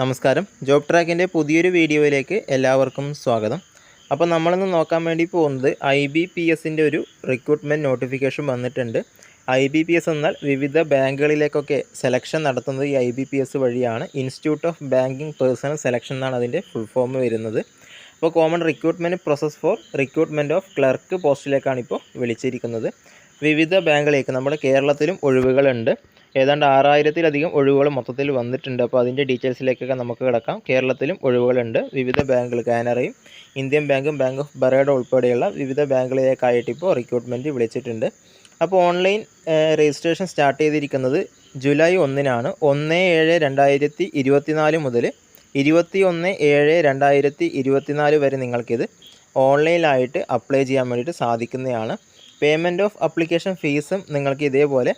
നമസ്കാരം. ജോബ് ട്രാക്കിന്റെ പുതിയൊരു വീഡിയോയിലേക്ക് എല്ലാവർക്കും സ്വാഗതം. അപ്പോൾ നമ്മളിന്ന് നോക്കാൻ വേണ്ടി പോകുന്നത് ഐ ബി പി എസിന്റെ ഒരു റിക്രൂട്ട്മെന്റ് നോട്ടിഫിക്കേഷൻ വന്നിട്ടുണ്ട്. ഐ ബി പി എസ് എന്നാൽ വിവിധ ബാങ്കുകളിലേക്കൊക്കെ സെലക്ഷൻ നടത്തുന്നത് ഈ ഐ ബി പി എസ് വഴിയാണ്. Institute of banking personnel selection എന്നാണ് അതിന്റെ ഫുൾ ഫോം വരുന്നത്. അപ്പോൾ common recruitment process for recruitment of clerk പോസ്റ്റിലേക്കാണ് ഇപ്പോൾ വിളിച്ചിരിക്കുന്നത്. വിവിധ ബാങ്കുകളിലേക്ക് നമ്മുടെ കേരളത്തിലും ഒഴിവുകളുണ്ട്. ഏതാണ്ട് ആറായിരത്തിലധികം ഒഴിവുകൾ മൊത്തത്തിൽ വന്നിട്ടുണ്ട്. അപ്പോൾ അതിന്റെ ഡീറ്റെയിൽസിലേക്കൊക്കെ നമുക്ക് കിടക്കാം. കേരളത്തിലും ഒഴിവുകളുണ്ട്. വിവിധ ബാങ്കുകൾ കാനറയും ഇന്ത്യൻ ബാങ്കും ബാങ്ക് ഓഫ് ബറോഡ ഉൾപ്പെടെയുള്ള വിവിധ ബാങ്കുകളിലേക്കായിട്ട് ഇപ്പോൾ റിക്രൂട്ട്മെന്റ് വിളിച്ചിട്ടുണ്ട്. അപ്പോൾ ഓൺലൈൻ രജിസ്ട്രേഷൻ സ്റ്റാർട്ട് ചെയ്തിരിക്കുന്നത് ജൂലൈ ഒന്നിനാണ്. ഒന്ന് ഏഴ് രണ്ടായിരത്തി ഇരുപത്തിനാല് മുതൽ ഇരുപത്തി ഒന്ന് ഏഴ് രണ്ടായിരത്തി ഇരുപത്തിനാല് വരെ നിങ്ങൾക്കിത് ഓൺലൈനിലായിട്ട് അപ്ലൈ ചെയ്യാൻ വേണ്ടിയിട്ട് സാധിക്കുന്നതാണ്. പേയ്മെന്റ് ഓഫ് അപ്ലിക്കേഷൻ ഫീസും നിങ്ങൾക്ക് ഇതേപോലെ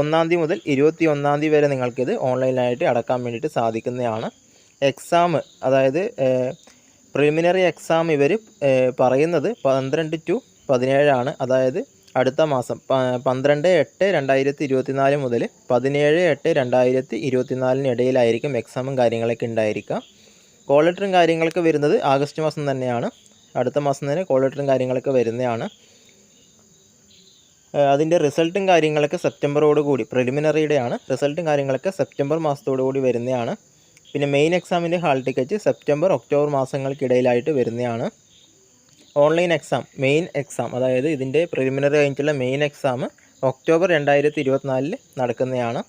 ഒന്നാം തീയതി മുതൽ ഇരുപത്തി ഒന്നാം തീയതി വരെ നിങ്ങൾക്കിത് ഓൺലൈനായിട്ട് അടക്കാൻ വേണ്ടിയിട്ട് സാധിക്കുന്നതാണ്. എക്സാം അതായത് പ്രിലിമിനറി എക്സാം ഇവർ പറയുന്നത് പന്ത്രണ്ട് ടു പതിനേഴാണ്. അതായത് അടുത്ത മാസം പന്ത്രണ്ട് എട്ട് രണ്ടായിരത്തി ഇരുപത്തിനാല് മുതൽ പതിനേഴ് എട്ട് രണ്ടായിരത്തി ഇരുപത്തിനാലിന് ഇടയിലായിരിക്കും എക്സാമും കാര്യങ്ങളൊക്കെ ഉണ്ടായിരിക്കുക. കോൾ ലെറ്ററും കാര്യങ്ങളൊക്കെ വരുന്നത് ആഗസ്റ്റ് മാസം തന്നെയാണ്. അടുത്ത മാസം തന്നെ കോൾ ലെറ്ററും കാര്യങ്ങളൊക്കെ വരുന്നതാണ്. അതിന്റെ റിസൾട്ടും കാര്യങ്ങളൊക്കെ സെപ്റ്റംബറോട് കൂടി പ്രിലിമിനറിയുടെ ആണ് റിസൾട്ടും കാര്യങ്ങളൊക്കെ സെപ്റ്റംബർ മാസത്തോടു കൂടി വരുന്നതാണ്. പിന്നെ മെയിൻ എക്സാമിന്റെ ഹാൾ ടിക്കറ്റ് സെപ്റ്റംബർ ഒക്ടോബർ മാസങ്ങൾക്കിടയിലായിട്ട് വരുന്നതാണ്. ഓൺലൈൻ എക്സാം മെയിൻ എക്സാം അതായത് ഇതിന്റെ പ്രിലിമിനറി കഴിഞ്ഞിട്ടുള്ള മെയിൻ എക്സാം ഒക്ടോബർ രണ്ടായിരത്തി ഇരുപത്തിനാലിൽ നടക്കുന്നതാണ്.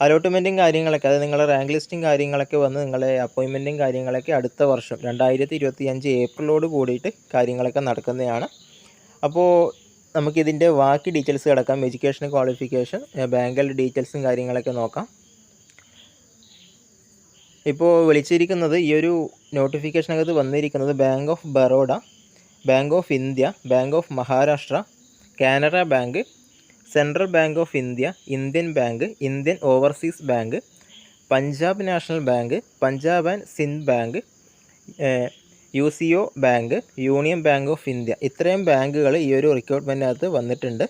അലോട്ട്മെന്റും കാര്യങ്ങളൊക്കെ അതായത് നിങ്ങളുടെ റാങ്ക് ലിസ്റ്റും കാര്യങ്ങളൊക്കെ വന്ന് നിങ്ങളെ അപ്പോയിൻമെന്റും കാര്യങ്ങളൊക്കെ അടുത്ത വർഷം രണ്ടായിരത്തി ഇരുപത്തി അഞ്ച് ഏപ്രിലോട് കൂടിയിട്ട് കാര്യങ്ങളൊക്കെ നടക്കുന്നതാണ്. അപ്പോൾ നമുക്കിതിന്റെ ബാക്കി ഡീറ്റെയിൽസ് കിടക്കാം. എഡ്യൂക്കേഷൻ ക്വാളിഫിക്കേഷൻ ബാങ്കിന്റെ ഡീറ്റെയിൽസും കാര്യങ്ങളൊക്കെ നോക്കാം. ഇപ്പോൾ വിളിച്ചിരിക്കുന്നത് ഈ ഒരു നോട്ടിഫിക്കേഷനകത്ത് വന്നിരിക്കുന്നത് bank of Baroda bank of India bank of Maharashtra Canara bank central bank of India Indian bank Indian overseas bank Punjab national bank Punjab and Sindh bank U C O bank union bank of India. ഇത്രയും ബാങ്കുകൾ ഈ ഒരു റിക്രൂട്ട്മെന്റിനകത്ത് വന്നിട്ടുണ്ട്.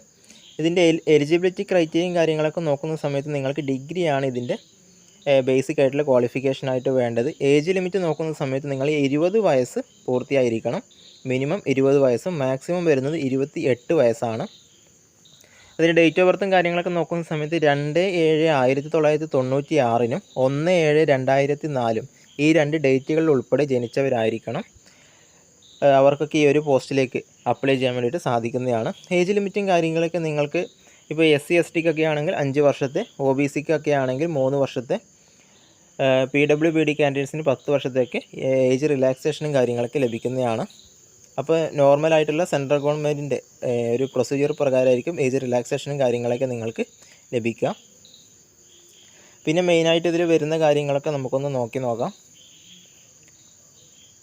ഇതിന്റെ eligibility ക്രൈറ്റീരിയയും കാര്യങ്ങളൊക്കെ നോക്കുന്ന സമയത്ത് നിങ്ങൾക്ക് ഡിഗ്രിയാണ് ഇതിന്റെ ബേസിക് ആയിട്ടുള്ള ക്വാളിഫിക്കേഷൻ ആയിട്ട് വേണ്ടത്. ഏജ് ലിമിറ്റ് നോക്കുന്ന സമയത്ത് നിങ്ങൾ ഇരുപത് വയസ്സ് പൂർത്തിയായിരിക്കണം. മിനിമം ഇരുപത് വയസ്സും മാക്സിമം വരുന്നത് ഇരുപത്തി എട്ട് വയസ്സാണ്. അതിന് ഡേറ്റ് ഓഫ് ബർത്തും കാര്യങ്ങളൊക്കെ നോക്കുന്ന സമയത്ത് രണ്ട് ഏഴ് ആയിരത്തി തൊള്ളായിരത്തി തൊണ്ണൂറ്റി ആറിനും ഒന്ന് ഏഴ് രണ്ടായിരത്തി നാലും ഈ രണ്ട് ഡേറ്റുകളിൽ ഉൾപ്പെടെ ജനിച്ചവരായിരിക്കണം. അവർക്കൊക്കെ ഈ ഒരു പോസ്റ്റിലേക്ക് അപ്ലൈ ചെയ്യാൻ വേണ്ടിയിട്ട് സാധിക്കുന്നതാണ്. ഏജ് ലിമിറ്റും കാര്യങ്ങളൊക്കെ നിങ്ങൾക്ക് ഇപ്പോൾ എസ് സി എസ് ടിക്കൊക്കെ ആണെങ്കിൽ അഞ്ച് വർഷത്തെ ഒ ബി സിക്കൊക്കെ ആണെങ്കിൽ മൂന്ന് വർഷത്തെ പി ഡബ്ല്യു ബി ഡി കാൻഡിഡേറ്റ്സിന് പത്ത് വർഷത്തേക്ക് ഏജ് റിലാക്സേഷനും കാര്യങ്ങളൊക്കെ ലഭിക്കുന്നതാണ്. അപ്പോൾ നോർമലായിട്ടുള്ള സെൻട്രൽ ഗവൺമെന്റിന്റെ ഒരു പ്രൊസീജിയർ പ്രകാരമായിരിക്കും ഏജ് റിലാക്സേഷനും കാര്യങ്ങളൊക്കെ നിങ്ങൾക്ക് ലഭിക്കുക. പിന്നെ മെയിനായിട്ട് ഇതിൽ വരുന്ന കാര്യങ്ങളൊക്കെ നമുക്കൊന്ന് നോക്കി നോക്കാം.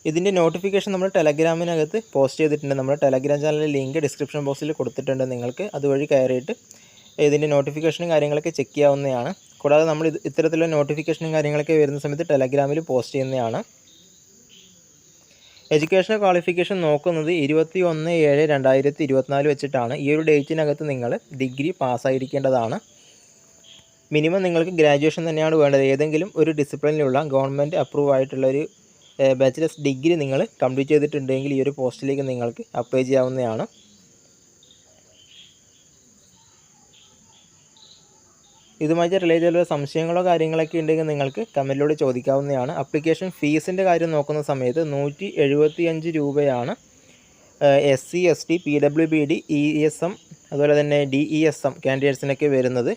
ഇതിന്റെ നോട്ടിഫിക്കേഷൻ നമ്മൾ ടെലഗ്രാമിനകത്ത് പോസ്റ്റ് ചെയ്തിട്ടുണ്ട്. നമ്മുടെ ടെലഗ്രാം ചാനലിൽ ലിങ്ക് ഡിസ്ക്രിപ്ഷൻ ബോക്സിൽ കൊടുത്തിട്ടുണ്ട് നിങ്ങൾക്ക്. അതുവഴി കയറിയിട്ട് ഇതിന്റെ നോട്ടിഫിക്കേഷനും കാര്യങ്ങളൊക്കെ ചെക്ക് ചെയ്യാവുന്നതാണ്. കൂടാതെ നമ്മൾ ഇത് ഇത്തരത്തിലുള്ള നോട്ടിഫിക്കേഷനും കാര്യങ്ങളൊക്കെ വരുന്ന സമയത്ത് ടെലഗ്രാമിൽ പോസ്റ്റ് ചെയ്യുന്നതാണ്. എഡ്യൂക്കേഷണൽ ക്വാളിഫിക്കേഷൻ നോക്കുന്നത് ഇരുപത്തി ഒന്ന് ഏഴ് രണ്ടായിരത്തി ഇരുപത്തിനാല് വെച്ചിട്ടാണ്. ഈ ഒരു ഡേറ്റിനകത്ത് നിങ്ങൾ ഡിഗ്രി പാസ്സായിരിക്കേണ്ടതാണ് മിനിമം നിങ്ങൾക്ക് ഗ്രാജുവേഷൻ തന്നെയാണ് വേണ്ടത്. ഏതെങ്കിലും ഒരു ഡിസിപ്ലിനിലുള്ള ഗവൺമെന്റ് അപ്രൂവ് ആയിട്ടുള്ള ഒരു ബാച്ചിലേഴ്സ് ഡിഗ്രി നിങ്ങൾ കംപ്ലീറ്റ് ചെയ്തിട്ടുണ്ടെങ്കിൽ ഈ ഒരു പോസ്റ്റിലേക്ക് നിങ്ങൾക്ക് അപ്ലൈ ചെയ്യാവുന്നതാണ്. ഇതുമായി റിലേറ്റ് ചെയ്തുള്ള സംശയങ്ങളോ കാര്യങ്ങളൊക്കെ ഉണ്ടെങ്കിൽ നിങ്ങൾക്ക് കമന്റിലൂടെ ചോദിക്കാവുന്നതാണ്. അപ്ലിക്കേഷൻ ഫീസിന്റെ കാര്യം നോക്കുന്ന സമയത്ത് നൂറ്റി എഴുപത്തി അഞ്ച് രൂപയാണ് S C S T P W B D E S M അതുപോലെ തന്നെ ഡി ഇ എസ് എം കാൻഡിഡേറ്റ്സിനൊക്കെ വരുന്നത്.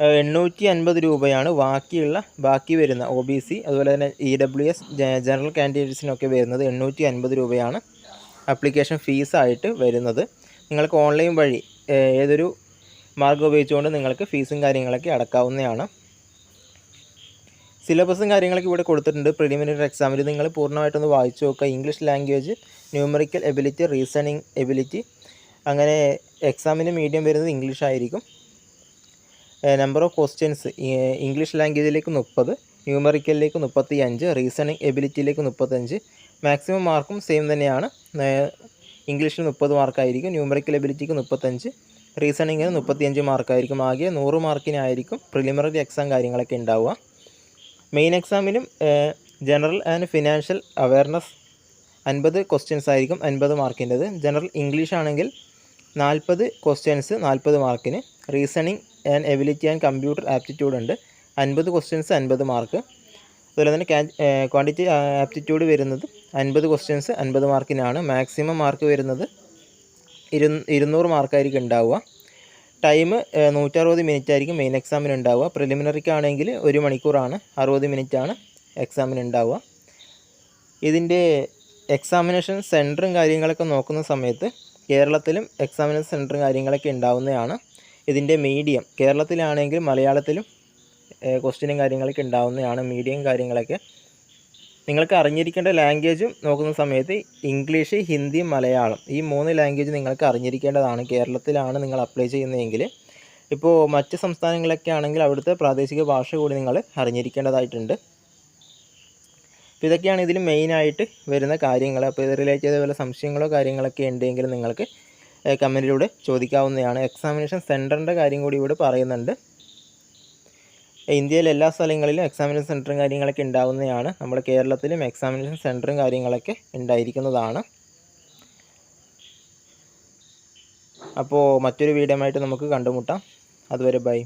എണ്ണൂറ്റി അൻപത് രൂപയാണ് ബാക്കിയുള്ള ബാക്കി വരുന്ന ഒ ബി സി അതുപോലെ തന്നെ ഇ ഡബ്ല്യു എസ് ജനറൽ കാൻഡിഡേറ്റ്സിനൊക്കെ വരുന്നത് എണ്ണൂറ്റി അൻപത് രൂപയാണ് ആപ്ലിക്കേഷൻ ഫീസായിട്ട് വരുന്നത്. നിങ്ങൾക്ക് ഓൺലൈൻ വഴി ഏതൊരു മാർഗം ഉപയോഗിച്ചുകൊണ്ട് നിങ്ങൾക്ക് ഫീസും കാര്യങ്ങളൊക്കെ അടക്കാവുന്നതാണ്. സിലബസും കാര്യങ്ങളൊക്കെ ഇവിടെ കൊടുത്തിട്ടുണ്ട്. പ്രിലിമിനറി എക്സാമിൽ നിങ്ങൾ പൂർണമായിട്ടൊന്ന് വായിച്ചു നോക്കുക. English language numerical ability reasoning ability അങ്ങനെ എക്സാമിന് മീഡിയം വരുന്നത് ഇംഗ്ലീഷ് ആയിരിക്കും. നമ്പർ ഓഫ് ക്വസ്റ്റ്യൻസ് ഇംഗ്ലീഷ് ലാംഗ്വേജിലേക്ക് മുപ്പത് ന്യൂമറിക്കലിലേക്ക് മുപ്പത്തി അഞ്ച് റീസണിങ് എബിലിറ്റിയിലേക്ക് മുപ്പത്തഞ്ച് മാക്സിമം മാർക്കും സെയിം തന്നെയാണ്. ഇംഗ്ലീഷിൽ മുപ്പത് മാർക്കായിരിക്കും ന്യൂമറിക്കൽ എബിലിറ്റിക്ക് മുപ്പത്തഞ്ച് റീസണിങ്ങിന് മുപ്പത്തിയഞ്ച് മാർക്കായിരിക്കും ആകെ നൂറ് മാർക്കിനായിരിക്കും പ്രിലിമിനറി എക്സാം കാര്യങ്ങളൊക്കെ ഉണ്ടാവുക. മെയിൻ എക്സാമിനും ജനറൽ ആൻഡ് ഫിനാൻഷ്യൽ അവയർനെസ് അൻപത് ക്വസ്റ്റ്യൻസ് ആയിരിക്കും അൻപത് മാർക്കിന്റെത് ജനറൽ ഇംഗ്ലീഷ് ആണെങ്കിൽ നാൽപ്പത് ക്വസ്റ്റ്യൻസ് നാൽപ്പത് മാർക്കിന് reasoning and ability and computer aptitude ഉണ്ട്. അൻപത് ക്വസ്റ്റ്യൻസ് അൻപത് മാർക്ക് അതുപോലെ തന്നെ ക്വാണ്ടിറ്റി ആപ്റ്റിറ്റ്യൂഡ് വരുന്നത് അൻപത് ക്വസ്റ്റ്യൻസ് അൻപത് മാർക്കിനാണ് മാക്സിമം മാർക്ക് വരുന്നത് ഇരു ഇരുന്നൂറ് മാർക്കായിരിക്കും ഉണ്ടാവുക. ടൈം നൂറ്ററുപത് മിനിറ്റ് ആയിരിക്കും മെയിൻ എക്സാമിന് ഉണ്ടാവുക. പ്രിലിമിനറിക്കാണെങ്കിൽ ഒരു മണിക്കൂറാണ്. അറുപത് മിനിറ്റാണ് എക്സാമിന് ഉണ്ടാവുക. ഇതിന്റെ എക്സാമിനേഷൻ സെന്ററും കാര്യങ്ങളൊക്കെ നോക്കുന്ന സമയത്ത് കേരളത്തിലും എക്സാമിനേഷൻ സെന്ററും കാര്യങ്ങളൊക്കെ ഉണ്ടാവുന്നതാണ്. ഇതിന്റെ മീഡിയം. കേരളത്തിലാണെങ്കിൽ മലയാളത്തിലും ക്വസ്റ്റ്യനും കാര്യങ്ങളൊക്കെ ഉണ്ടാവുന്നതാണ് മീഡിയം കാര്യങ്ങളൊക്കെ. നിങ്ങൾക്ക് അറിഞ്ഞിരിക്കേണ്ട ലാംഗ്വേജും നോക്കുന്ന സമയത്ത് ഇംഗ്ലീഷ് ഹിന്ദി മലയാളം ഈ മൂന്ന് ലാംഗ്വേജ് നിങ്ങൾക്ക് അറിഞ്ഞിരിക്കേണ്ടതാണ്. കേരളത്തിലാണ് നിങ്ങൾ അപ്ലൈ ചെയ്യുന്നതെങ്കിൽ. ഇപ്പോൾ മറ്റ് സംസ്ഥാനങ്ങളൊക്കെ ആണെങ്കിൽ അവിടുത്തെ പ്രാദേശിക ഭാഷ കൂടി നിങ്ങൾ അറിഞ്ഞിരിക്കേണ്ടതായിട്ടുണ്ട്. അപ്പോൾ ഇതൊക്കെയാണ് ഇതിൽ മെയിനായിട്ട് വരുന്ന കാര്യങ്ങൾ. അപ്പോൾ ഇത് റിലേറ്റ് ചെയ്ത വല്ല സംശയങ്ങളോ കാര്യങ്ങളൊക്കെ ഉണ്ടെങ്കിൽ നിങ്ങൾക്ക് കമന്റിലൂടെ ചോദിക്കാവുന്നതാണ്. എക്സാമിനേഷൻ സെന്ററിന്റെ കാര്യം കൂടി ഇവിടെ പറയുന്നുണ്ട്. ഇന്ത്യയിലെ എല്ലാ സ്ഥലങ്ങളിലും എക്സാമിനേഷൻ സെന്ററും കാര്യങ്ങളൊക്കെ ഉണ്ടാവുന്നതാണ്. നമ്മുടെ കേരളത്തിലും എക്സാമിനേഷൻ സെന്ററും കാര്യങ്ങളൊക്കെ ഉണ്ടായിരിക്കുന്നതാണ്. അപ്പോൾ മറ്റൊരു വീഡിയോ ആയിട്ട് നമുക്ക് കണ്ടുമുട്ടാം. അതുവരെ ബൈ